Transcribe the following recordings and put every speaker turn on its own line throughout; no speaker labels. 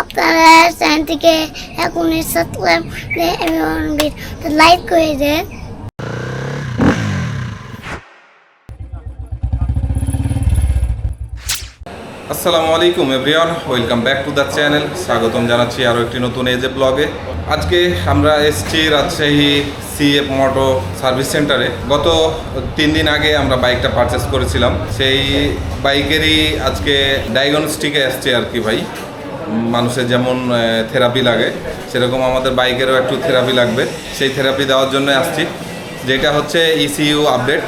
আপনারা চ্যানেলটিকে এখনই সাবস্ক্রাইব লাইক করে দেন।
আসসালামু আলাইকুম, everyone. Welcome back to the channel স্বাগতম জানাচ্ছি আরও একটি নতুন এজে ব্লগে আজকে আমরা এসছি রাজশাহী সিএফ মোটো সার্ভিস সেন্টারে গত তিন দিন আগে আমরা বাইকটা পারচেস করেছিলাম। সেই বাইকেরই আজকে ডায়াগনস্টিকে এসছে আর কি ভাই। মানুষের যেমন থেরাপি লাগে, সেরকম আমাদের বাইকেরও একটু থেরাপি লাগবে। সেই থেরাপি দেওয়ার জন্য আসছি। যেটা হচ্ছে ইসিইউ আপডেট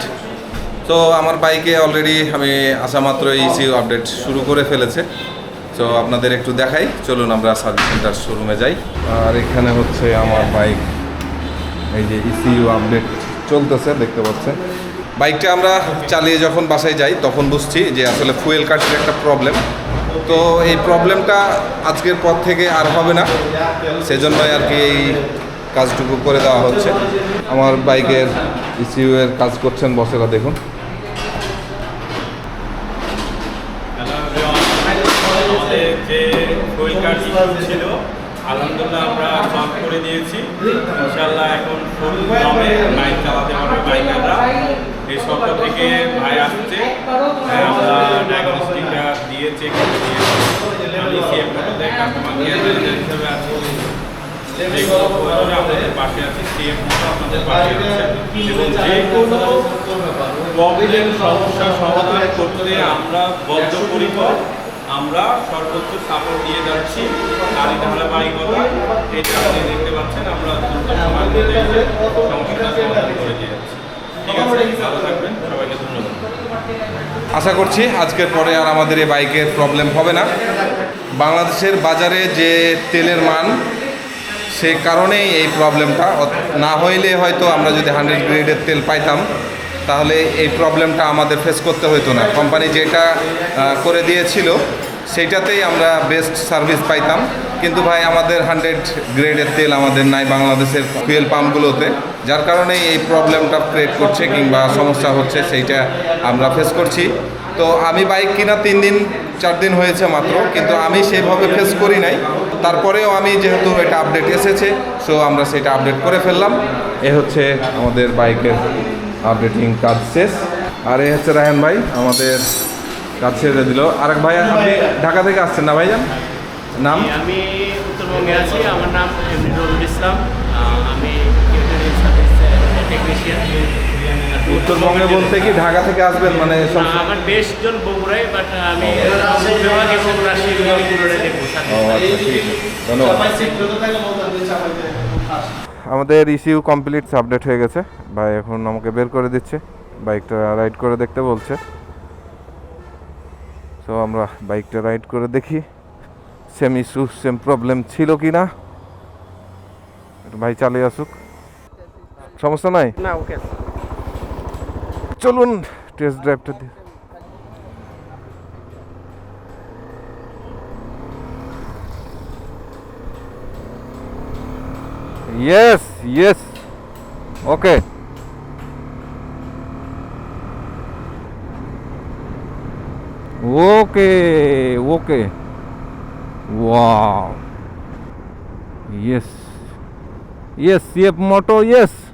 তো আমার বাইকে অলরেডি আমি আসা মাত্র ইসিউ আপডেট শুরু করে ফেলেছে। তো আপনাদের একটু দেখাই। চলুন আমরা সার্ভিস সেন্টার শোরুমে যাই। আর এখানে হচ্ছে আমার বাইক। এই যে ইসিইউ আপডেট চলতেছে, দেখতে পাচ্ছেন। বাইকটা আমরা চালিয়ে যখন বাসায় যাই, তখন বুঝছি যে আসলে ফুয়েল কাটের একটা প্রবলেম তো এই প্রবলেমটা আজকের পর থেকে আর হবে না। সেজন্যই আর কি এই কাজটুকু করে দেওয়া হচ্ছে। আমার বাইকের ইসিউ এর কাজ করছেন বসেরা, দেখুন।
ছিল, আলহামদুলিল্লাহ আমরা সলভ করে দিয়েছি। এখন ফুল বাইক চালাতে থেকে ভাই আসছে। ডায়াগনস্টিকটা দিয়ে চেক করে আমি আমরা সর্বোচ্চ সাপোর্ট দিয়ে যাচ্ছি। আর এটা এটা আপনি দেখতে পাচ্ছেন, আমরা ঠিক আছে, ভালো থাকবেন, সবাইকে ধন্যবাদ।
আশা করছি আজকের পরে আর আমাদের এই বাইকের প্রবলেম হবে না। বাংলাদেশের বাজারে যে তেলের মান, সে কারণেই এই প্রবলেমটা না হইলে হয়তো আমরা যদি হান্ড্রেড গ্রেডের তেল পাইতাম, তাহলে এই প্রবলেমটা আমাদের ফেস করতে হতো না। কোম্পানি যেটা করে দিয়েছিল সেইটাতেই আমরা বেস্ট সার্ভিস পাইতাম। কিন্তু ভাই, আমাদের হান্ড্রেড গ্রেডের তেল আমাদের নাই বাংলাদেশের ফুয়েল পাম্পগুলোতে যার কারণে এই প্রবলেমটা ক্রিয়েট করছে কিংবা সমস্যা হচ্ছে, সেইটা আমরা ফেস করছি। তো আমি বাইক কিনা তিন দিন, চার দিন হয়েছে মাত্র, কিন্তু আমি সেইভাবে ফেস করি নাই। তারপরেও আমি যেহেতু এটা আপডেট এসেছে সো আমরা সেটা আপডেট করে ফেললাম। এ হচ্ছে আমাদের বাইকের আপডেটিং কাজ শেষ। আর এ হচ্ছে রায়হান ভাই, আমাদের কাজ ছেড়ে দিল। আরেক ভাই আপনি ঢাকা থেকে আসছেন না ভাইজান? নাম?
আমি উত্তরবঙ্গে আছি আমার নাম রবিউল ইসলাম। আমি টেকনিশিয়ান
উত্তরবঙ্গে বলতে কি ঢাকা থেকে আসবেন? মানে
আমার বেশ জন বগুড়ায় বাট আমি
আচ্ছা ধন্যবাদ। আমাদের ইসিউ কমপ্লিট আপডেট হয়ে গেছে। ভাই এখন আমাকে বের করে দিচ্ছে। বাইকটা রাইড করে দেখতে বলছে। তো আমরা বাইকটা রাইড করে দেখি সেম ইস্যু সেম প্রবলেম ছিল কি না একটু ভাই চালিয়ে আসুক। সমস্যা নাই?
না ওকে
চলুন টেস্ট ড্রাইভটা দিয়ে Okay, okay. Wow. Yes. Yes, yep, motor, yes.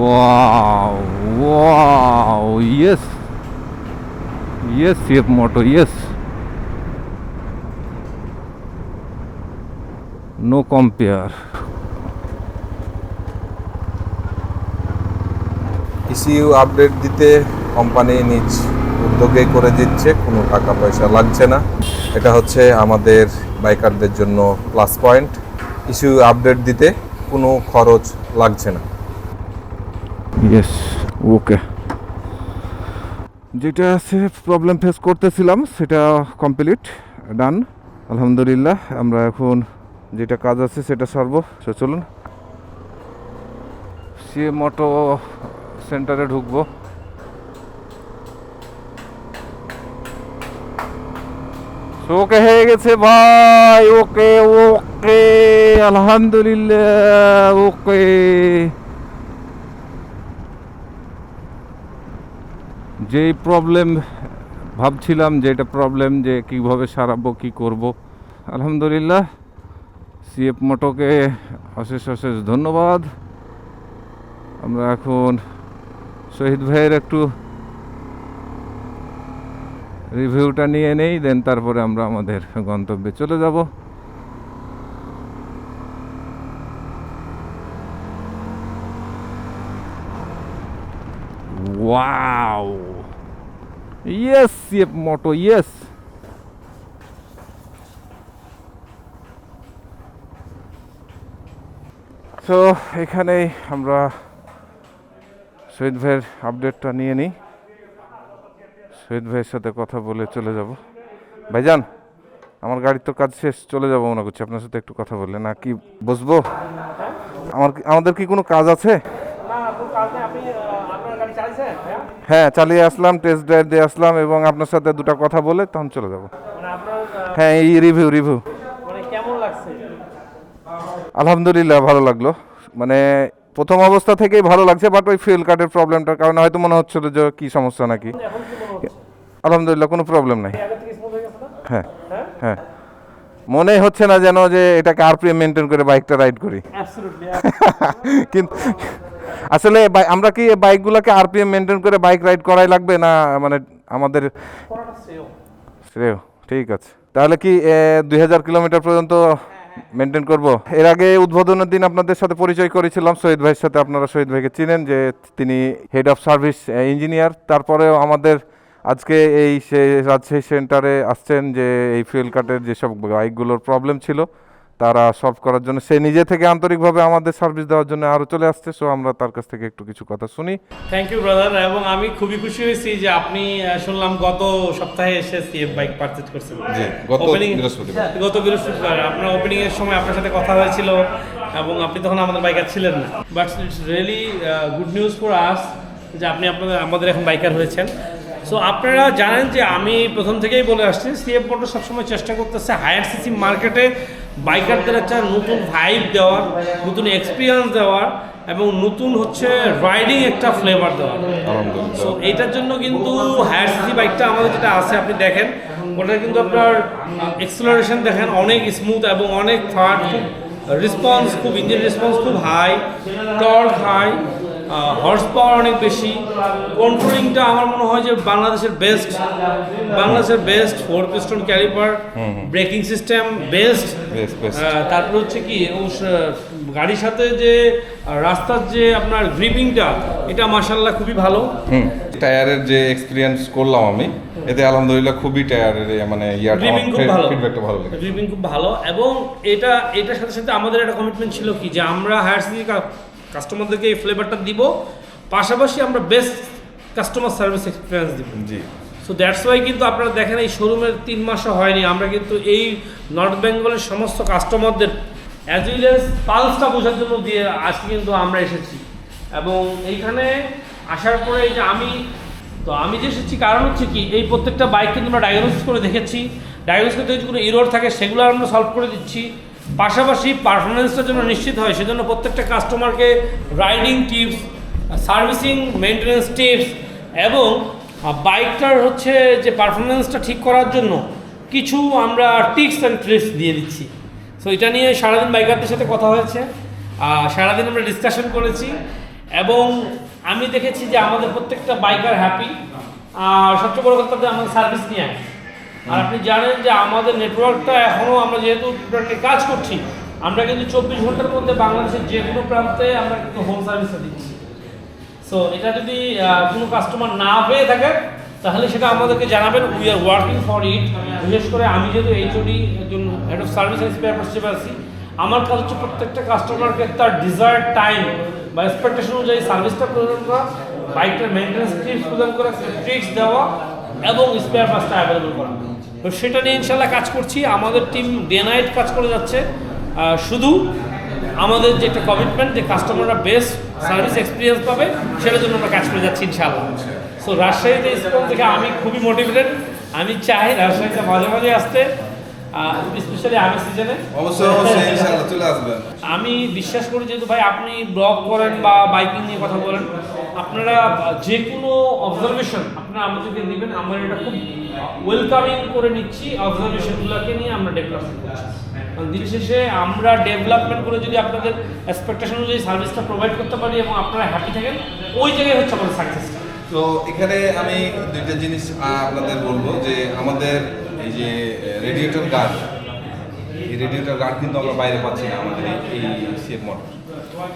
Wow, wow, yes. Yes, CF Moto, yes. No compare. ECU update দিতে কোম্পানি নিজ উদ্যোগে করে দিচ্ছে কোনো টাকা পয়সা লাগছে না এটা হচ্ছে আমাদের বাইকারদের জন্য প্লাস পয়েন্ট ইস্যু আপডেট দিতে কোনো খরচ লাগছে না ইয়েস ওকে যেটা প্রবলেম ফেস করতেছিলাম, সেটা কমপ্লিট ডান আলহামদুলিল্লাহ, আমরা এখন যেটা কাজ আছে, সেটা সারবো। সে চলুন। সে মোটো সেন্টারে ঢুকবো। ওকে হয়ে গেছে ভাই ওকে ওকে আলহামদুলিল্লাহ ওকে যেই প্রবলেম ভাবছিলাম যে এটা প্রবলেম যে কীভাবে সারাবো, কি করব। আলহামদুলিল্লাহ সিএফ মোটোকে অশেষ অশেষ ধন্যবাদ। আমরা এখন শহীদ ভাইয়ের একটু রিভিউটা নিয়ে নেই দেন তারপরে আমরা আমাদের গন্তব্যে চলে যাব। Wow yes CF moto yes তো এখানেই আমরা শহীদ ভাইয়ের আপডেটটা নিয়ে নিই। শহীদ ভাইয়ের সাথে কথা বলে চলে যাব। ভাইজান, আমার গাড়ির তো কাজ শেষ, চলে যাব মনে করছি। আপনার সাথে একটু কথা বললে না কি বসবো? আমার আমাদের কি কোনো কাজ আছে? হ্যাঁ চালিয়ে আসলাম টেস্ট ড্রাইভ দিয়ে আসলাম এবং আপনার সাথে দুটো কথা বলে তখন চলে যাব। হ্যাঁ এই রিভিউ রিভিউ
মানে
আলহামদুলিল্লাহ ভালো লাগল। মানে প্রথম অবস্থা থেকেই ভালো লাগছে বাট ওই ফুয়েল কার্ডের প্রবলেমটার কারণে হয়তো মনে হচ্ছিল যে কি সমস্যা নাকি? আলহামদুলিল্লাহ কোনো প্রবলেম নাই। হ্যাঁ হ্যাঁ মনে হচ্ছে না যেন যে এটাকে আর আরপিএম মেনটেন করে বাইকটা রাইড করি। কিন্তু আসলে আমরা কি বাইকগুলোকে আরপিএম মেনটেন করে বাইক রাইড করাই লাগবে না মানে আমাদের শ্রেয়। ঠিক আছে। তাহলে কি দুই হাজার কিলোমিটার পর্যন্ত মেনটেন করব? এর আগে উদ্বোধনের দিন আপনাদের সাথে পরিচয় করেছিলাম শহীদ ভাইয়ের সাথে আপনারা শহীদ ভাইকে চিনেন যে তিনি হেড অফ সার্ভিস ইঞ্জিনিয়ার তারপরেও আমাদের আজকে এই সে রাজশাহী সেন্টারে আসছেন যে এই ফুয়েল কাটের যেসব বাইকগুলোর প্রবলেম ছিল তারা সলভ করার জন্য সে নিজে থেকে আন্তরিকভাবে আমাদের সার্ভিস দেওয়ার জন্য আরও চলে আসছে। সো আমরা তার কাছ থেকে একটু কিছু কথা শুনি।
থ্যাংক ইউ ব্রাদার এবং আমি খুবই খুশি হয়েছি যে আপনি শুনলাম গত সপ্তাহে এসে সিএফ বাইক পারচেজ করছেন।
জি, গত বৃহস্পতিবার।
গত বৃহস্পতিবার। আপনার ওপেনিং এর সময় আপনার সাথে কথা হয়েছিল এবং আপনি তখন আমাদের বাইকার ছিলেন না। But it's really good news for us যে আপনি আপনাদের আমাদের এখন বাইকার হয়েছেন। সো আপনারা জানেন যে আমি প্রথম থেকেই বলে আসছি সিএফ মোটর সবসময় চেষ্টা করতেছে হায়ার সিসি মার্কেটে বাইকারদের একটা নতুন ভাইব দেওয়ার নতুন এক্সপিরিয়েন্স দেওয়ার এবং নতুন হচ্ছে রাইডিং একটা ফ্লেভার দেওয়ার সো এইটার জন্য কিন্তু হায়ার সিসি বাইকটা আমাদের যেটা আছে আপনি দেখেন ওটা কিন্তু আপনার এক্সেলারেশন দেখেন অনেক স্মুথ এবং অনেক খুব রেসপন্স খুব ইঞ্জিন রেসপন্স খুব high torque high horse power অনেক বেশি। কন্ট্রোলিংটা আমার মনে হয় যে বাংলাদেশের বেস্ট বাংলাদেশের best four piston caliper braking system best. তারপর হচ্ছে কি গাড়ির সাথে যে রাস্তার যে আপনার গ্রিপিংটা এটা মাসাল্লাহ খুবই ভালো।
টায়ারের যে এক্সপিরিয়েন্স করলাম আমি এতে আলহামদুলিল্লাহ খুবই টায়ারের মানে ফিডব্যাকটা ভালো।
গ্রিপিং খুব ভালো এবং এটা এটার সাথে সাথে আমাদের একটা কমিটমেন্ট ছিল কি যে আমরা হায়ার সিটি কাস্টমারদেরকে এই ফ্লেভারটা দিব। পাশাপাশি আমরা বেস্ট কাস্টমার সার্ভিস এক্সপিরিয়েন্স দিব।
জি।
সো দ্যাটস ওয়াই কিন্তু আপনারা দেখেন এই শোরুমের তিন মাসও হয়নি। আমরা কিন্তু এই নর্থ বেঙ্গলের সমস্ত কাস্টমারদের অ্যাজ উইল এস পালসটা বোঝার জন্য দিয়ে আজকে কিন্তু আমরা এসেছি। এবং এইখানে আসার পরে এই যে আমি তো আমি যে এসেছি কারণ হচ্ছে কি এই প্রত্যেকটা বাইক কিন্তু আমরা ডায়াগনোসিস করে দেখেছি। ডায়াগনোসিস করতে যদি কোনো ইরোর থাকে সেগুলো আমরা সলভ করে দিচ্ছি। পাশাপাশি পারফরমেন্সটার জন্য নিশ্চিত হয়, সেজন্য প্রত্যেকটা কাস্টমারকে riding tips servicing maintenance tips এবং বাইকটার হচ্ছে যে পারফরমেন্সটা ঠিক করার জন্য কিছু আমরা টিপস অ্যান্ড ট্রিক্স দিয়ে দিচ্ছি সো এটা নিয়ে সারাদিন বাইকারদের সাথে কথা হয়েছে সারাদিন আমরা ডিসকাশন করেছি এবং আমি দেখেছি যে আমাদের প্রত্যেকটা বাইকার হ্যাপি আর সবচেয়ে বড় কথা আমাদের সার্ভিস নিয়ে। আর আপনি জানেন যে আমাদের নেটওয়ার্কটা এখনও আমরা যেহেতু কাজ করছি, আমরা কিন্তু চব্বিশ ঘণ্টার মধ্যে বাংলাদেশের যে কোনো প্রান্তে আমরা কিন্তু হোম সার্ভিসটা দিচ্ছি। সো এটা যদি কোনো কাস্টমার না পেয়ে থাকে, তাহলে সেটা আমাদেরকে জানাবেন। We are working for it বিশেষ করে আমি যেহেতু এইচওডি একজন head of service and spare parts হিসেবে আছি, আমার কাজ হচ্ছে প্রত্যেকটা কাস্টমারকে তার ডিজায়ার টাইম বা এক্সপেকটেশন অনুযায়ী সার্ভিসটা প্রদান করা বাইকটার মেনটেন্স টিপস প্রদান করা ট্রিক্স দেওয়া এবং স্পেয়ার পার্টসটা অ্যাভেলেবল করা। তো সেটা নিয়ে ইনশাল্লাহ কাজ করছি। আমাদের টিম ডে নাইট কাজ করে যাচ্ছে। শুধু আমাদের যেটা কমিটমেন্ট যে কাস্টমাররা বেস্ট সার্ভিস এক্সপিরিয়েন্স পাবে সেটার জন্য আমরা কাজ করে যাচ্ছি ইনশাআল্লাহ। সো রাজশাহীতে স্কুল থেকে আমি খুবই মোটিভেটেড আমি চাই রাজশাহীতে মাঝে মাঝে আসতে স্পেশালি আমি সিজনে আমি বিশ্বাস করি যেহেতু ভাই আপনি ব্লগ করেন বা বাইকিং নিয়ে কথা বলেন আপনারা যে কোনো অবজারভেশন আপনারা আমাদেরকে দিবেন আমরা এটা খুব ওয়েলকামিং করে নিচ্ছি অবজারভেশনগুলোকে নিয়ে আমরা ডেভেলপমেন্ট করছি। দিন শেষে আমরা ডেভেলপমেন্ট করে যদি আপনাদের এক্সপেকটেশন অনুযায়ী সার্ভিসটা প্রোভাইড করতে পারি এবং আপনারা হ্যাপি থাকেন ওই জায়গায় হচ্ছে আমাদের সাকসেসটা
তো এখানে আমি দুইটা জিনিস আপনাদের বলব যে আমাদের এই যে রেডিয়েটর গার্ড এই রেডিয়েটর গার্ড কিন্তু আমরা বাইরে পাচ্ছি না আমাদের এই- সিএফ মোটর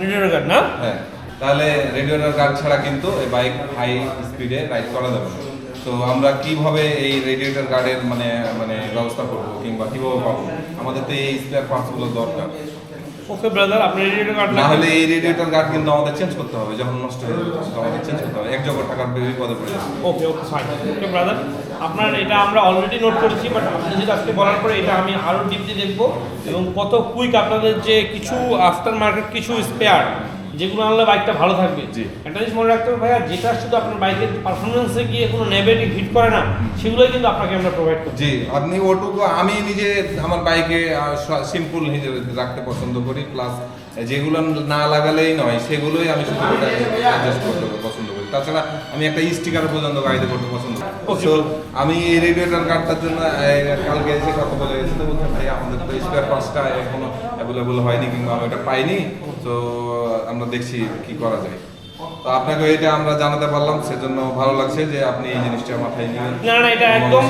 রেডিওর গার্ড না?
হ্যাঁ। তাহলে রেডিয়েটর গার্ড ছাড়া কিন্তু এই বাইক হাই স্পিডে রাইড করা যাবে না। তো আমরা কীভাবে এই রেডিয়েটর গার্ডের মানে মানে ব্যবস্থা করব কিংবা কীভাবে পাবো? আমাদের তো এই স্পেয়ার পার্টসগুলো দরকার।
ওকে ব্রাদার আপনি রেডিওর গার্ড
না হলে এই রেডিয়েটর গার্ড কিন্তু আমাদের চেঞ্জ করতে হবে যখন নষ্ট হয়ে যাবে আমাদের চেঞ্জ করতে হবে। এক জগৎ টাকার বিপদে পড়ে যাবে।
ওকে ওকে ফাইন ওকে ব্রাদার আপনার এটা আমরা অলরেডি নোট করেছি বাট আপনি যেটা আজকে বলার পরে এটা আমি আরও ডিপলি দেখব এবং কত কুইক আপনাদের যে কিছু আফটার মার্কেট কিছু স্পেয়ার যেগুলো আনলে বাইকটা ভালো থাকবে। একটা জিনিস মনে রাখতে হবে ভাইয়া যেটা শুধু আপনার বাইকের পারফরমেন্সে গিয়ে কোনো নেগেটিভ হিট করে না সেগুলোই কিন্তু আপনাকে আমরা প্রোভাইড করছি
জি আপনি ওটুকু আমি নিজে আমার বাইকে সিম্পল রাখতে পছন্দ করি প্লাস যেগুলো না লাগালেই নয় সেগুলোই আমি শুধু অ্যাডজাস্ট করতে পছন্দ করি। তাছাড়া আমি একটা স্টিকার পর্যন্ত গাড়িতে করতে পছন্দ করি। আমি এই রেডিয়েটার কার্ডটার জন্য কালকে এসে কথা বলে গেছি তো বলছে ভাই আমাদের তো স্পেয়ার পার্টসটা এখনও অ্যাভেলেবল হয়নি কিংবা আমি এটা পাইনি। তো আমরা দেখছি কি করা যায়। তো আপনাকে এটা আমরা জানাতে পারলাম সেজন্য ভালো লাগছে যে আপনি এই জিনিসটা মাথায় নিয়ে
না না এটা একদম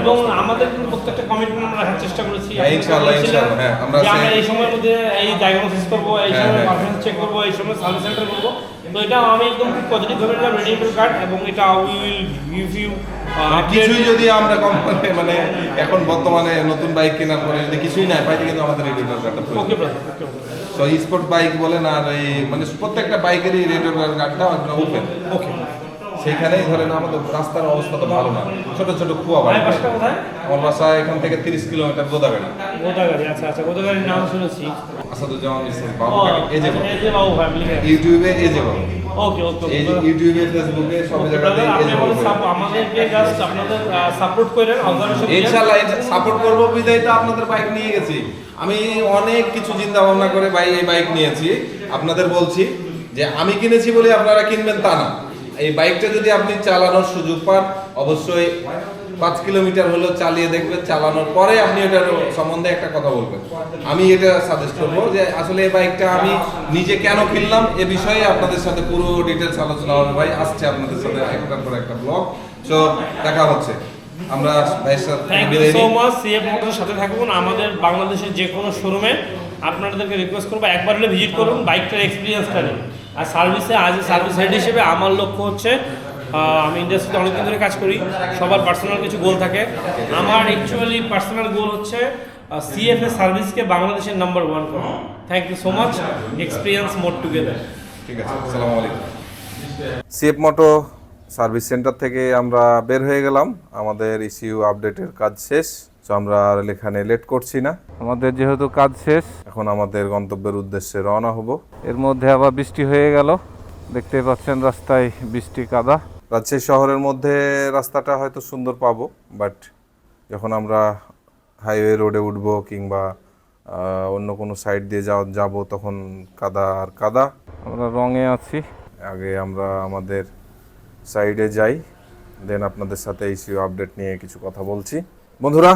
এবং আমাদের কিন্তু প্রত্যেকটা কমিটমেন্ট আমরা রাখার চেষ্টা করেছি।
হ্যাঁ, ইনশাআল্লাহ, ইনশাআল্লাহ, হ্যাঁ, আমরা
এই সময়ের মধ্যে এই ডায়াগনোসিস করব এই
হ্যাঁ,
সময় পারফরম্যান্স চেক করব এই সময় সার্ভিস সেন্টার করব। তো এটা আমি একদম খুব পজিটিভ ভাবে নিলাম রেডিয়েটর কার্ড এবং এটা উইল গিভ ইউ
কিছুই যদি আমরা কোম্পানি মানে এখন বর্তমানে নতুন বাইক কেনার পরে যদি কিছুই না পাই কিন্তু আমাদের রেডিয়েটর কার্ডটা
ওকে
প্রয়োজন।
ব্রাদার ওকে ওকে
তো স্পোর্ট বাইক বলেন আর এই মানে প্রত্যেকটা বাইকেরই রেডিয়েটর কার্ডটা ওপেন
ওকে
সেইখানেই ধরেন আমাদের রাস্তার অবস্থা তো ভালো না। ছোট ছোট কুয়া বাড়ি। আমার বাসা এখান থেকে তিরিশ কিলোমিটার গোদাগাড়ি।
গোদাগাড়ি আচ্ছা আচ্ছা গোদাগাড়ির নাম শুনেছি।
আসাদুজ্জামান মিসেস বাবু এই যে
বাবু
ইউটিউবে এই যে বাবু
ওকে। ওকে
ইউটিউবে ফেসবুকে সব জায়গাতে এই
আপনি
যে
আমাদের
বাবু
সাপ- আমাদেরকে জাস্ট আপনাদের সাপোর্ট করেন
ইনশাআল্লাহ সাপোর্ট করব বিদায় তো আপনাদের বাইক নিয়ে গেছি। আমি অনেক কিছু চিন্তা ভাবনা করে ভাই এই বাইক নিয়েছি। আপনাদের বলছি যে আমি কিনেছি বলে আপনারা কিনবেন তা না। এই বাইকটা যদি আপনি চালানোর সুযোগ পান অবশ্যই পাঁচ কিলোমিটার হলেও চালিয়ে দেখবেন চালানোর পরে আপনি এটার সম্বন্ধে একটা কথা বলবেন। আমি এটা সাজেস্ট করব যে আসলে এই বাইকটা আমি নিজে কেন কিনলাম এ বিষয়ে আপনাদের সাথে পুরো ডিটেলস আলোচনা হবে ভাই। আসছে আপনাদের সাথে একটার পর একটা ব্লগ সো দেখা হচ্ছে। আমরা ভাইয়ের সাথে
সো মাচ সিএফ মোটরের সাথে থাকুন। আমাদের বাংলাদেশের যে কোনো শোরুমে আপনাদেরকে রিকোয়েস্ট করব। একবার হলে ভিজিট করুন বাইকটার এক্সপিরিয়েন্সটা নিন। আর সার্ভিসে আজ সার্ভিস হেড হিসেবে আমার লক্ষ্য হচ্ছে আমি ইন্ডাস্ট্রিতে অনেকদিন ধরে কাজ করি সবার পার্সোনাল কিছু গোল থাকে। আমার অ্যাকচুয়ালি পার্সোনাল গোল হচ্ছে সিএফএ সার্ভিসকে বাংলাদেশের নাম্বার ওয়ান করা। Thank you so much experience mode together
ঠিক আছে আসসালামু আলাইকুম। সিএফ মোটো সার্ভিস সেন্টার থেকে আমরা বের হয়ে গেলাম। আমাদের ইসিউ আপডেটের কাজ শেষ। তো আমরা আর এখানে লেট করছি না।
আমাদের যেহেতু কাজ শেষ
এখন আমাদের গন্তব্যের উদ্দেশ্যে রওনা হব।
এর মধ্যে আবার বৃষ্টি হয়ে গেল। দেখতে পাচ্ছেন রাস্তায় বৃষ্টি কাদা।
রাজশাহী শহরের মধ্যে রাস্তাটা হয়তো সুন্দর পাবো বাট যখন আমরা হাইওয়ে রোডে উঠবো কিংবা অন্য কোনো সাইড দিয়ে যাও যাব তখন কাদা আর কাদা।
আমরা রঙে আছি।
আগে আমরা আমাদের সাইডে যাই দেন আপনাদের সাথে এই ইসিউ আপডেট নিয়ে কিছু কথা বলছি। বন্ধুরা,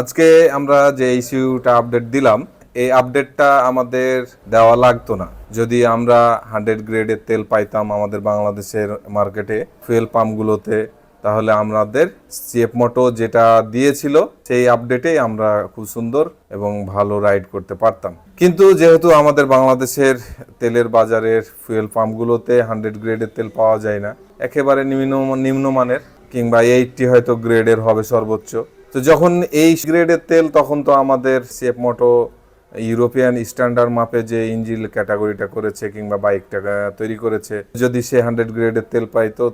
আজকে আমরা যে ইসিউটা আপডেট দিলাম, এই আপডেটটা আমাদের দেওয়া লাগতো না। যদি আমরা হান্ড্রেড গ্রেডের তেল পাইতাম আমাদের বাংলাদেশের মার্কেটে ফুয়েল পাম্পগুলোতে তাহলে আমাদের সিএফ মোটো যেটা দিয়েছিল, সেই আপডেটেই আমরা খুব সুন্দর এবং ভালো রাইড করতে পারতাম। কিন্তু যেহেতু আমাদের বাংলাদেশের তেলের বাজারের ফুয়েল পাম্পগুলোতে হান্ড্রেড গ্রেডের তেল পাওয়া যায় না, একেবারে নিম্ন, নিম্নমানের, কিংবা এইটটি হয়তো গ্রেডের হবে সর্বোচ্চ তো যখন এই গ্রেডের তেল, তখন তো আমাদের সিএফ মোটো
ইউরোপিয়ান স্ট্যান্ডার্ড মাপে যে ইঞ্জিন ক্যাটাগরিটা করেছে কিংবা বাইকটা তৈরি করেছে, যদি সে হান্ড্রেড গ্রেডের তেল পাইতো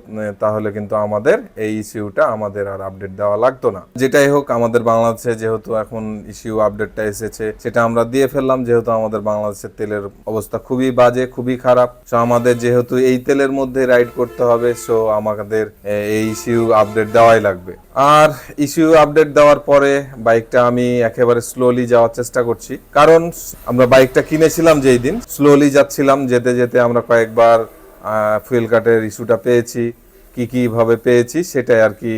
তাহলে কিন্তু আমাদের এই ইস্যুটা আমাদের আর আপডেট দেওয়া লাগতো না। যেটাই হোক, আমাদের বাংলাদেশে যেহেতু এখন ইস্যু আপডেটটা এসেছে, সেটা আমরা দিয়ে ফেললাম। যেহেতু আমাদের বাংলাদেশের তেলের অবস্থা খুবই বাজে, খুবই খারাপ সো আমাদের যেহেতু এই তেলের মধ্যে রাইড করতে হবে সো আমাদের এই ইস্যু আপডেট দেওয়াই লাগবে। আর ইস্যু আপডেট দেওয়ার পরে বাইকটা আমি একেবারে স্লোলি যাওয়ার চেষ্টা করছি। কারণ আমরা বাইকটা কিনেছিলাম যেই দিন স্লোলি যাচ্ছিলাম, যেতে যেতে আমরা কয়েকবার ফুয়েল কাটের ইস্যুটা পেয়েছি, কি কি ভাবে পেয়েছি সেটাই আর কি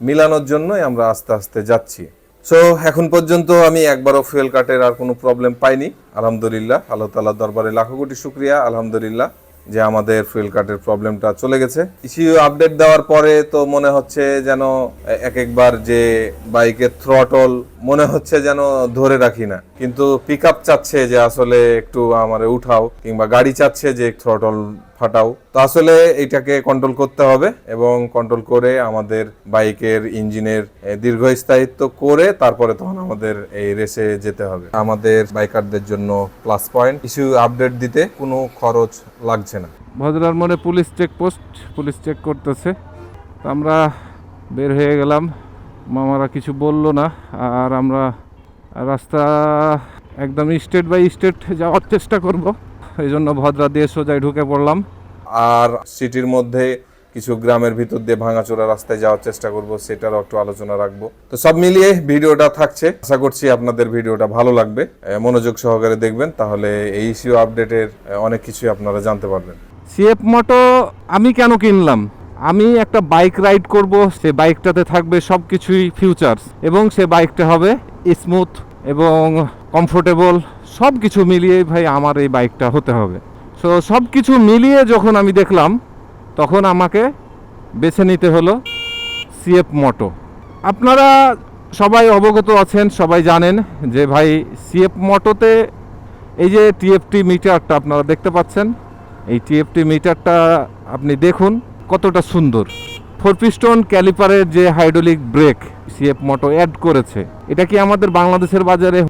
মিলানোর জন্যই আমরা আস্তে আস্তে যাচ্ছি। সো এখন পর্যন্ত আমি একবারও ফুয়েল কাটের আর কোনো প্রবলেম পাইনি। আলহামদুলিল্লাহ, আল্লাহ তালার দরবারে লাখো কোটি শুক্রিয়া, আলহামদুলিল্লাহ। যে আমাদের ফুয়েল কার্ডের প্রবলেমটা চলে গেছে। ইস্যু আপডেট দেওয়ার পরে তো মনে হচ্ছে যেন এক, একবার যে বাইকের থ্রটল মনে হচ্ছে যেন ধরে রাখি না। কিন্তু পিক আপ চাচ্ছে যে আসলে একটু আমার উঠাও, কিংবা গাড়ি চাচ্ছে যে থ্রটল ফাটাও। তো আসলে এটাকে কন্ট্রোল করতে হবে এবং কন্ট্রোল করে আমাদের বাইকের ইঞ্জিনের দীর্ঘস্থায়িত্ব করে তারপরে তখন আমাদের এই রেসে যেতে হবে। আমাদের বাইকারদের জন্য প্লাস পয়েন্ট ইস্যু আপডেট দিতে কোনো খরচ লাগছে না।
ভদ্রার মোড়ে পুলিশ চেকপোস্ট পুলিশ চেক করতেছে। আমরা বের হয়ে গেলাম। মামারা কিছু বলল না আর আমরা রাস্তা একদম স্টেট বাই স্টেট যাওয়ার চেষ্টা করব। এই জন্য ভদ্রা দিয়ে সোজায় ঢুকে পড়লাম।
আর সিটির মধ্যে কিছু গ্রামের ভিতর দিয়ে ভাঙাচোরা রাস্তায় যাওয়ার চেষ্টা করব সেটারও একটু আলোচনা রাখব। তো সব মিলিয়ে ভিডিওটা থাকছে। আশা করছি আপনাদের ভিডিওটা ভালো লাগবে। মনোযোগ সহকারে দেখবেন তাহলে এই ইস্যু আপডেটের অনেক কিছুই আপনারা জানতে পারবেন।
সিএফ মোটো আমি কেন কিনলাম? আমি একটা বাইক রাইড করব, সে বাইকটাতে থাকবে সব কিছুই ফিউচার্স এবং সে বাইকটা হবে স্মুথ এবং কমফোর্টেবল সব কিছু মিলিয়ে ভাই আমার এই বাইকটা হতে হবে। সো সব কিছু মিলিয়ে যখন আমি দেখলাম, তখন আমাকে বেছে নিতে হলো সিএফ মোটো আপনারা সবাই অবগত আছেন, সবাই জানেন যে ভাই সিএফ মোটোতে এই যে টিএফটি মিটারটা আপনারা দেখতে পাচ্ছেন, এই টিএফটি মিটারটা আপনি দেখুন কতটা সুন্দর। ফোর পিস্টন ক্যালিপারের যে hydraulic brake CF moto add করেছে, এটা কি আমাদের বাংলাদেশের বাজারে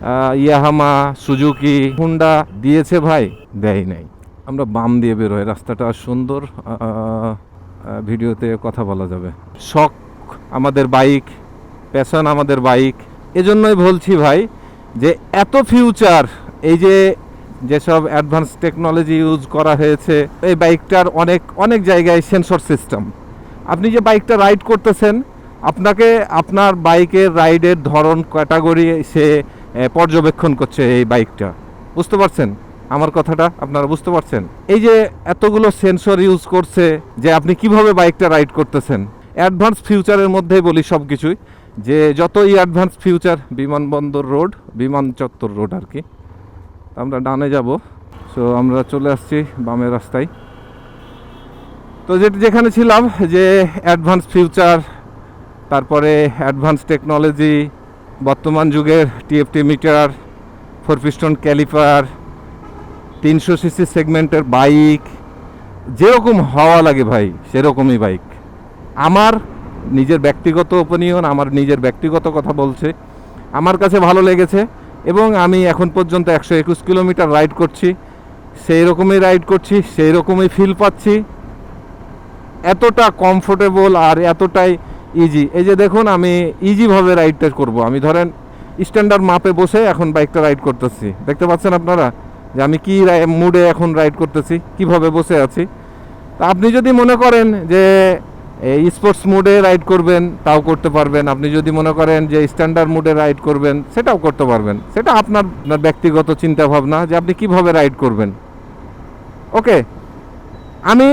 ইয়াহামা সুজুকি হুন্ডা দিয়েছে ভাই? দেয় নাই। আমরা বাম দিয়ে বেরোয় রাস্তাটা সুন্দর ভিডিওতে কথা বলা যাবে। শখ আমাদের বাইক প্যাশন আমাদের বাইক এজন্যই বলছি ভাই যে এত ফিউচার এই যে যেসব অ্যাডভান্স টেকনোলজি ইউজ করা হয়েছে, এই বাইকটার অনেক অনেক জায়গায় সেন্সর সিস্টেম। আপনি যে বাইকটা রাইড করতেছেন, আপনাকে আপনার বাইকের রাইডের ধরন ক্যাটাগরি সে পর্যবেক্ষণ করছে এই বাইকটা। বুঝতে পারছেন? আমার কথাটা আপনারা বুঝতে পারছেন? এই যে এতগুলো সেন্সর ইউজ করছে যে আপনি কীভাবে বাইকটা রাইড করতেছেন? অ্যাডভান্স ফিউচারের মধ্যেই বলি সব কিছুই যে যতই অ্যাডভান্স ফিউচার, বিমানবন্দর রোড, বিমান চত্বর রোড আর কি আমরা ডানে যাব। সো আমরা চলে আসছি বামের রাস্তায়। তো যেটা যেখানে ছিলাম, যে অ্যাডভান্স ফিউচার তারপরে অ্যাডভান্স টেকনোলজি বর্তমান যুগের TFT meter four piston caliper তিনশো সিসি সেগমেন্টের বাইক যেরকম হওয়া লাগে ভাই, সেরকমই বাইক আমার নিজের ব্যক্তিগত ওপিনিয়ন আমার নিজের ব্যক্তিগত কথা বলছে। আমার কাছে ভালো লেগেছে। এবং আমি এখন পর্যন্ত একশো একুশ কিলোমিটার রাইড করছি। সেই রকমই রাইড করছি সেই রকমই ফিল পাচ্ছি। এতটা কমফোর্টেবল আর এতটাই ইজি এই যে দেখুন, আমি ইজিভাবে রাইডটা করব। আমি ধরেন স্ট্যান্ডার্ড মাপে বসে এখন বাইকটা রাইড করতেছি। দেখতে পাচ্ছেন আপনারা যে আমি কি মুডে এখন রাইড করতেছি, কীভাবে বসে আছি? তা আপনি যদি মনে করেন যে স্পোর্টস মুডে রাইড করবেন, তাও করতে পারবেন। আপনি যদি মনে করেন যে স্ট্যান্ডার্ড মুডে রাইড করবেন, সেটাও করতে পারবেন। সেটা আপনার ব্যক্তিগত চিন্তা ভাবনা যে আপনি কীভাবে রাইড করবেন। ওকে আমি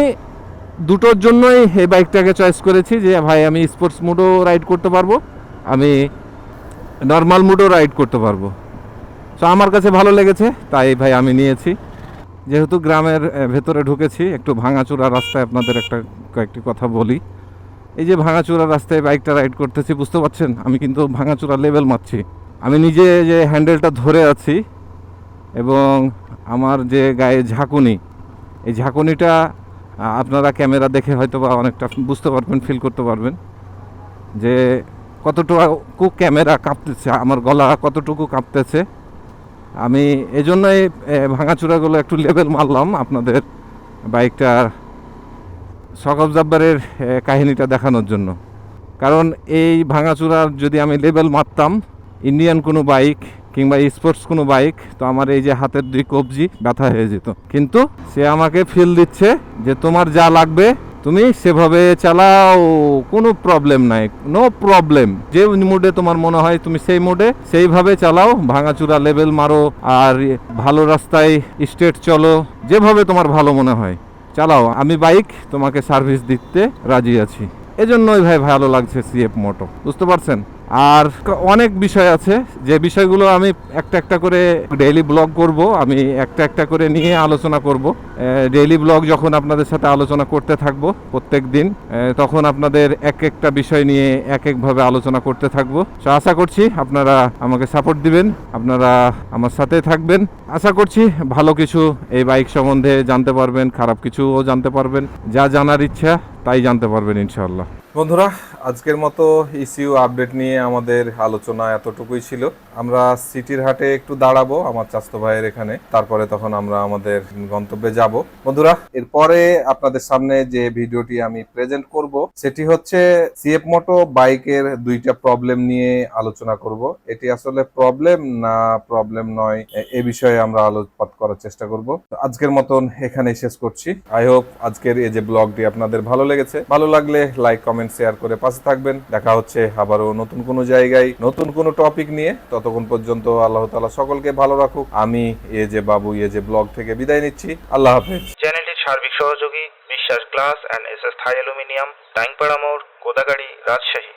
দুটোর জন্যই এই বাইকটাকে চয়েস করেছি যে, ভাই, আমি স্পোর্টস মুডও রাইড করতে পারব, আমি নর্মাল মুডও রাইড করতে পারব। তো আমার কাছে ভালো লেগেছে, তাই ভাই, আমি নিয়েছি। যেহেতু গ্রামের ভেতরে ঢুকেছি, একটু ভাঙাচোরা রাস্তায় আপনাদের একটা কয়েকটি কথা বলি। এই যে ভাঙাচোরা রাস্তায় বাইকটা রাইড করতেছি, বুঝতে পারছেন? আমি কিন্তু ভাঙাচোরা লেভেল মারছি। আমি নিজে যে হ্যান্ডেলটা ধরে আছি এবং আমার যে গায়ে ঝাঁকুনি, এই ঝাঁকুনিটা আপনারা ক্যামেরা দেখে হয়তো বা অনেকটা বুঝতে পারবেন ফিল করতে পারবেন যে কতটুকু ক্যামেরা কাঁপতেছে, আমার গলা কতটুকু কাঁপতেছে। আমি এজন্যই ভাঙাচোরাগুলো একটু লেভেল মারলাম, আপনাদের বাইকটার শক অবজারভারের কাহিনীটা দেখানোর জন্য। কারণ এই ভাঙাচোরার যদি আমি লেভেল মারতাম ইন্ডিয়ান কোনো বাইক কিংবা স্পোর্টস কোনো বাইক তো আমার এই যে হাতের দুই কবজি ব্যথা হয়ে যেত। কিন্তু সে আমাকে ফিল দিচ্ছে যে তোমার যা লাগবে, তুমি সেভাবে চালাও, কোনো প্রবলেম নাই নো প্রবলেম যে মোডে তোমার মনে হয় তুমি সেই মোডে সেইভাবে চালাও, ভাঙাচুরা লেভেল মারো, আর ভালো রাস্তায় স্টেট চলো, যেভাবে তোমার ভালো মনে হয়। চালাও, আমি বাইক তোমাকে সার্ভিস দিতে রাজি আছি। এজন্যই ভাই ভালো লাগছে সিএফ মোটো বুঝতে পারছেন? আর অনেক বিষয় আছে। যে বিষয়গুলো আমি একটা একটা করে ডেইলি ব্লগ করব, আমি একটা একটা করে নিয়ে আলোচনা করব। ডেইলি ব্লগ যখন আপনাদের সাথে আলোচনা করতে থাকব প্রত্যেক দিন তখন আপনাদের এক একটা বিষয় নিয়ে এক একভাবে আলোচনা করতে থাকব। তো আশা করছি আপনারা আমাকে সাপোর্ট দিবেন, আপনারা আমার সাথে থাকবেন। আশা করছি ভালো কিছু এই বাইক সম্বন্ধে জানতে পারবেন, খারাপ কিছুও জানতে পারবেন। যা জানার ইচ্ছা তাই জানতে পারবেন ইনশাল্লাহ
বন্ধুরা আজকের মতো ইসিউ আপডেট নিয়ে আমাদের আলোচনা এতটুকুই ছিল। আমরা সিটির হাটে একটু দাঁড়াবো, আমার চাস্তো ভাইয়ের এখানে। তারপরে তখন আমরা আমাদের গন্তব্যে যাব। বন্ধুরা, এরপরে আপনাদের সামনে যে ভিডিওটি আমি প্রেজেন্ট করব, সেটি হচ্ছে সিএফ মোটো বাইকের দুইটা প্রবলেম নিয়ে আলোচনা করব। এটি আসলে প্রবলেম না প্রবলেম নয়, এ- বিষয়ে আমরা আলোকপাত করার চেষ্টা করব। আজকের মতন এখানেই শেষ করছি। আই হোপ আজকের এই যে ব্লগটি আপনাদের ভালো লেগেছে। ভালো লাগলে লাইক কমেন্ট শেয়ার করে পাশে থাকবেন। দেখা হচ্ছে আবারও নতুন কোনো জায়গায়, নতুন কোনো টপিক নিয়ে। ততক্ষণ পর্যন্ত আল্লাহ তালা সকলকে ভালো রাখুক। আমি এ যে বাবু, এ যে ব্লগ থেকে বিদায় নিচ্ছি। আল্লাহ হাফেজ।
চ্যানেলটির সার্বিক সহযোগী, Biswas glass and S S Thai aluminium, Taingpara মোড়, কোদাগাড়ি, রাজশাহী।